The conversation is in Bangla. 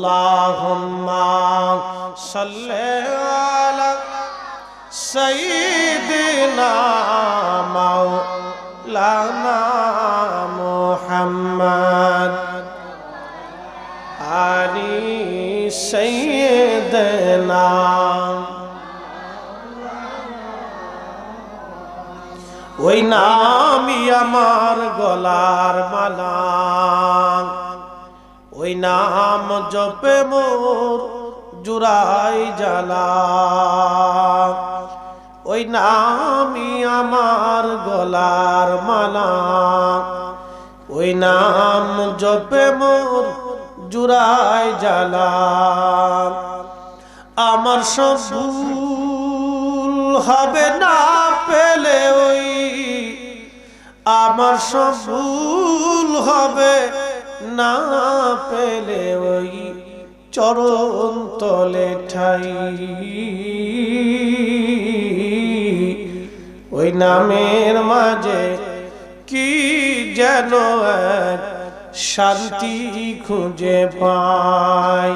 আল্লাহুম্মা সাল্লি আলা সাইয়্যিদিনা মাওলানা মুহাম্মদ। আলি সাইয়্যিদিনা ওই নামই আমার গলার মালা। ওই নাম জপে মোর জুরাই জালা ওই নামই আমার গলার মালা। ওই নাম জপে মোর জুরাই জালা আমার সব হবে না পেলে ওই, আমার সব হবে না পেলে ওই চরণ তলে ঠাই। ওই নামের মাঝে কি যেন শান্তি খুঁজে পাই।